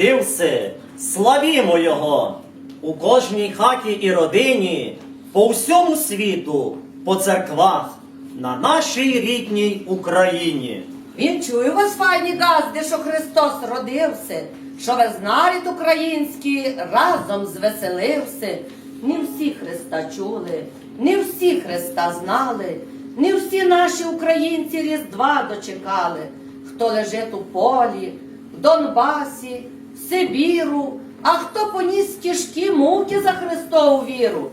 Христос родився, славімо Його! У кожній хаті і родині, по всьому світу, по церквах, на нашій рідній Україні. Він чує вас, файні газди, що Христос родився, що весь нарід український разом звеселився. Не всі Христа чули, не всі Христа знали, не всі наші українці Різдва дочекали. Хто лежить у полі, в Донбасі, Сибіру, а хто поніс тяжкі муки за Христову віру.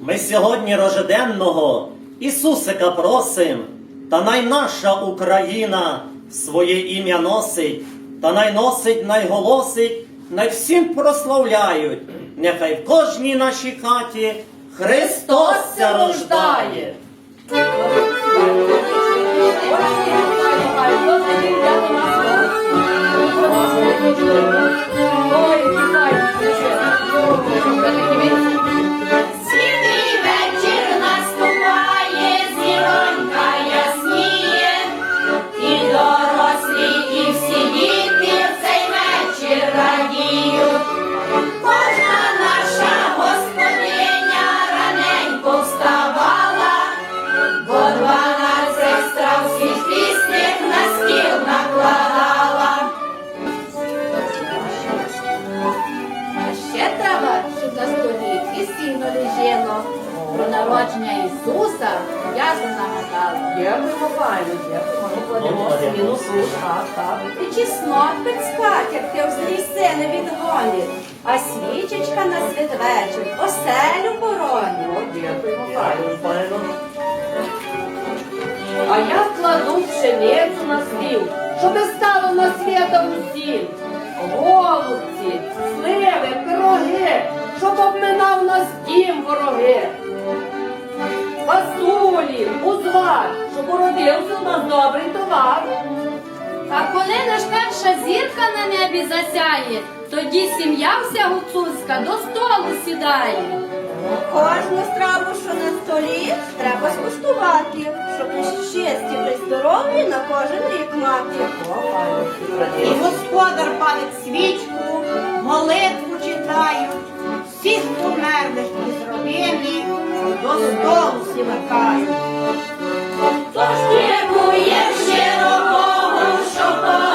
Ми сьогодні рожденного Ісусика просим, та най наша Україна своє ім'я носить, та най носить, най голосить, най всім прославляють. Нехай в кожній нашій хаті Христос ся рождає. Світлий суш. Так, так. І чеснот під скатертю зрісили від голі, а свічечка на святвечір оселю бороню. О, дякуємо, файно. А я кладу пшеницю на стіл, щоби стало на свята усім. Голубці, сливи, пироги, щоб обминав нас дім вороги. Фасулі, узвар, щоб уродився у нас добрий товар. А коли наш перша зірка на небі засяє, тоді сім'я вся гуцульська до столу сідає. Кожну страву, що на столі, треба скуштувати, щоб щасті та здоров'я на кожен рік мати. І господар палить свічку, молитву читають, всіх померлих із родини до столу сілакають. Тож дякуєм щиро Богу,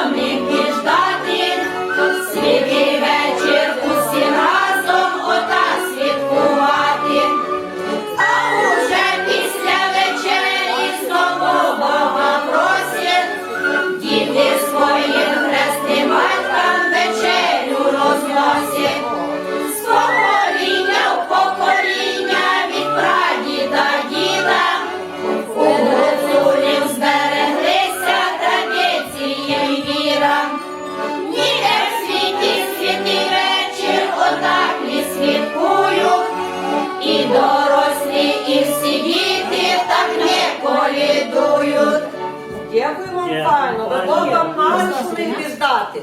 Дякую, файно, ви. Бога мали сумів діждати.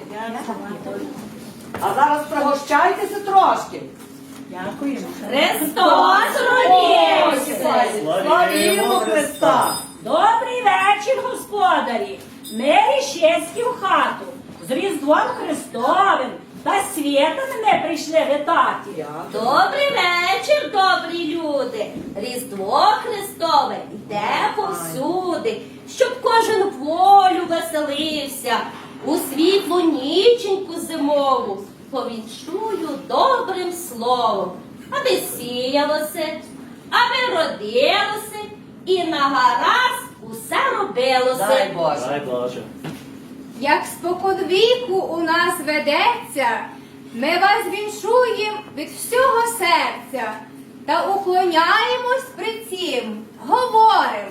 А зараз пригощайтеся трошки. Христос родився! Славімо Христа! Добрий вечір, господарі! Ми щастя в хату з Різдвом Христовим та свята мене прийшли вітати. Добрий вечір, добрі люди! Різдво Христове йде повсюди, щоб кожен волю веселився, у світлу ніченьку зимову повінчую добрим словом, аби сіялося, аби родилося, і на гаразд усе робилося. Дай Боже. Дай Боже. Як споконвіку у нас ведеться, ми вас віншуємо від всього серця та уклоняємось при цім, говорим.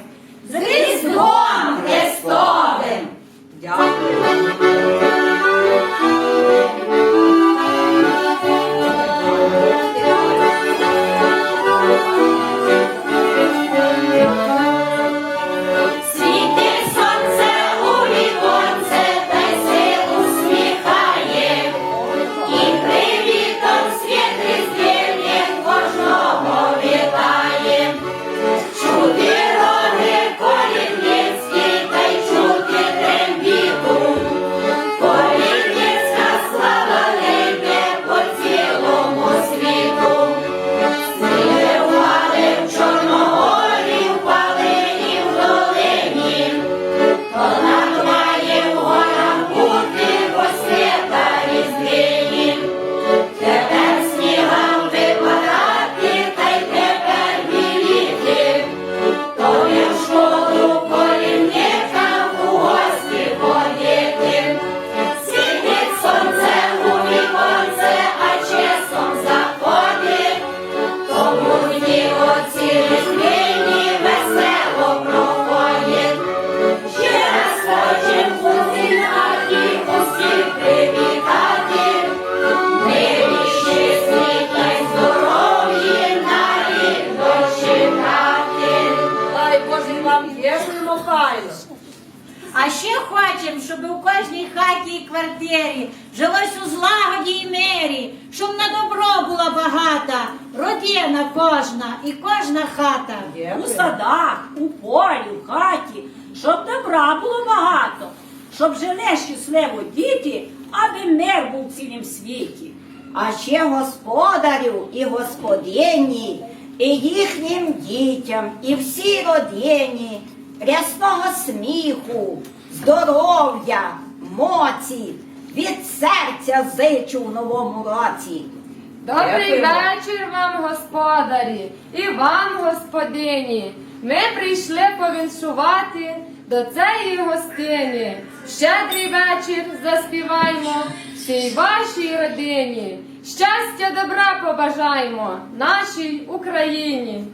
Кожній хаті і квартирі жилось у злагоді і мирі, щоб на добро була багата, родина кожна і кожна хата. У садах, у полі, в хаті, щоб добра було багато, щоб жили щасливо діти, аби мир був в цілім світі. А ще господарю і господині, і їхнім дітям, і всій родині, рясного сміху, здоров'я, моці, від серця зичу в новому році. Добрий вечір вам, господарі, і вам, господині. Ми прийшли повіншувати до цієї гостині. Щедрий вечір заспіваймо всій вашій родині. Щастя, добра побажаймо нашій Україні.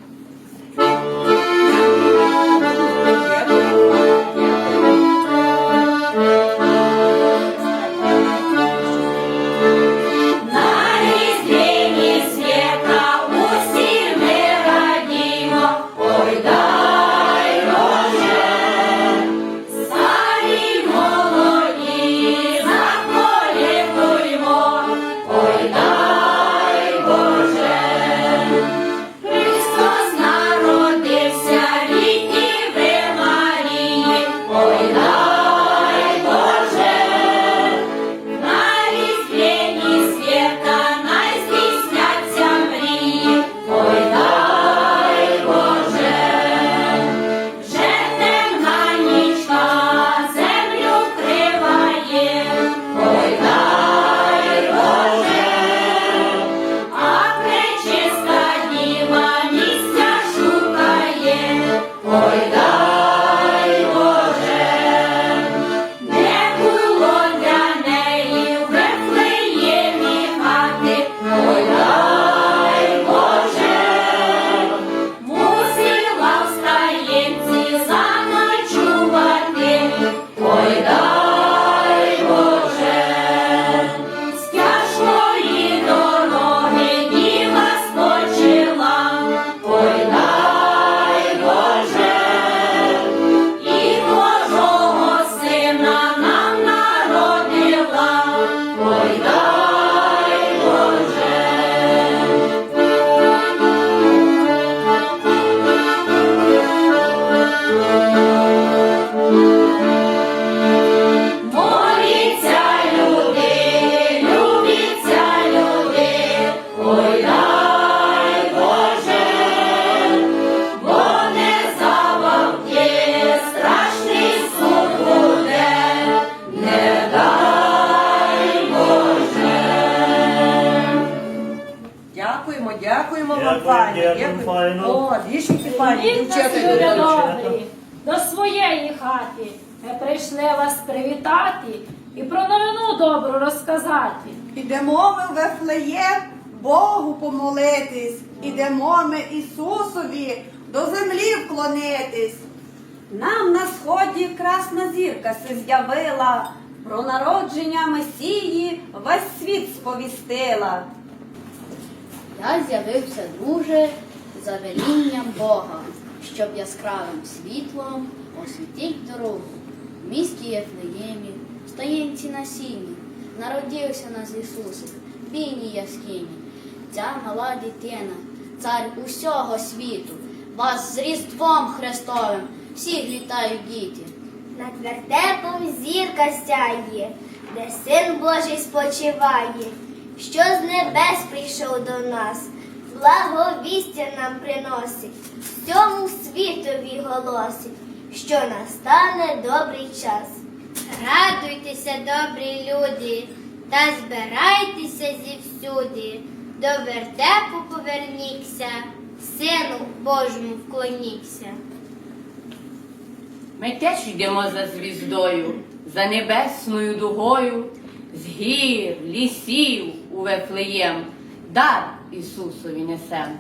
Ідемо ми в Вифлеєм Богу помолитись, ідемо ми Ісусові до землі вклонитись. Нам на сході красна зірка се з'явила, про народження Месії весь світ сповістила. Я з'явився, друже, за велінням Бога, щоб яскравим світлом освітить дорогу. В місті Єфлеємі, в стоїнці на сіні, народився нас Ісусик, бійній яскині. Ця мала дитина, цар усього світу, вас з Різдвом Христовим всіх вітають діти. Над вертепом зірка сяє, де син Божий спочиває, що з небес прийшов до нас, благовістя нам приносить, всьому світові голосить, що настане добрий час. Радуйтеся, добрі люди, та збирайтеся зівсюди, до вертепу повернікся, сину Божому вклонікся. Ми теж йдемо за звіздою, за небесною дугою, з гір, лісів у Вефлеєм, дар Ісусові несем.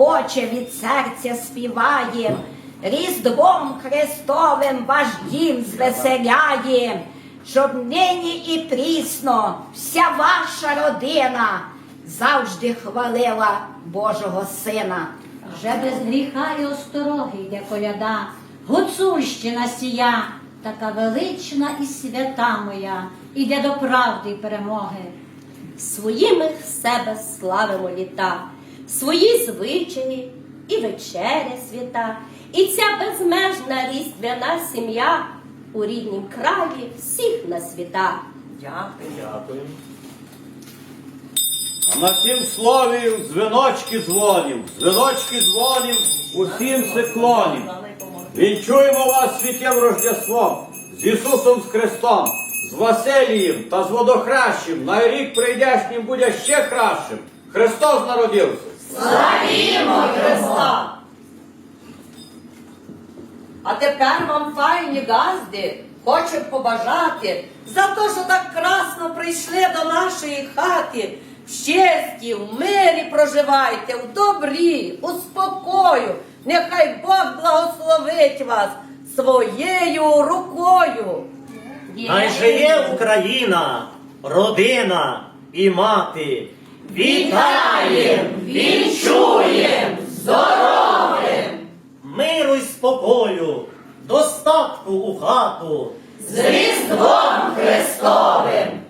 Охоче від серця співаєм, Різдвом Христовим ваш дім звеселяєм, щоб нині і прісно вся ваша родина завжди хвалила Божого Сина. Вже без гріха і остороги йде коляда, гуцульщина сія, така велична і свята моя, іде до правди й перемоги. Своїми себе славимо літа, свої звичаї і вечеря свята, і ця безмежна різдвяна сім'я у ріднім краї всіх на світа. Дякую. Дякую. На тім слові дзвіночки дзвонів, дзвіночки дзвонів, усім сиклонів. Вінчуємо вас святим Рождеством, з Ісусом з Христом, з Василієм та з водохрещем. На рік прийдешнім буде ще кращим. Христос народився. Славімо Христа! А тепер вам файні газди хочуть побажати за те, що так красно прийшли до нашої хати. В щасті, в мирі проживайте, в добрі, у спокою. Нехай Бог благословить вас своєю рукою. Хай жиє Україна, родина і мати. Вітаєм, вінчуєм, здоровим! Миру й спокою, достатку у хату, з Різдвом Христовим!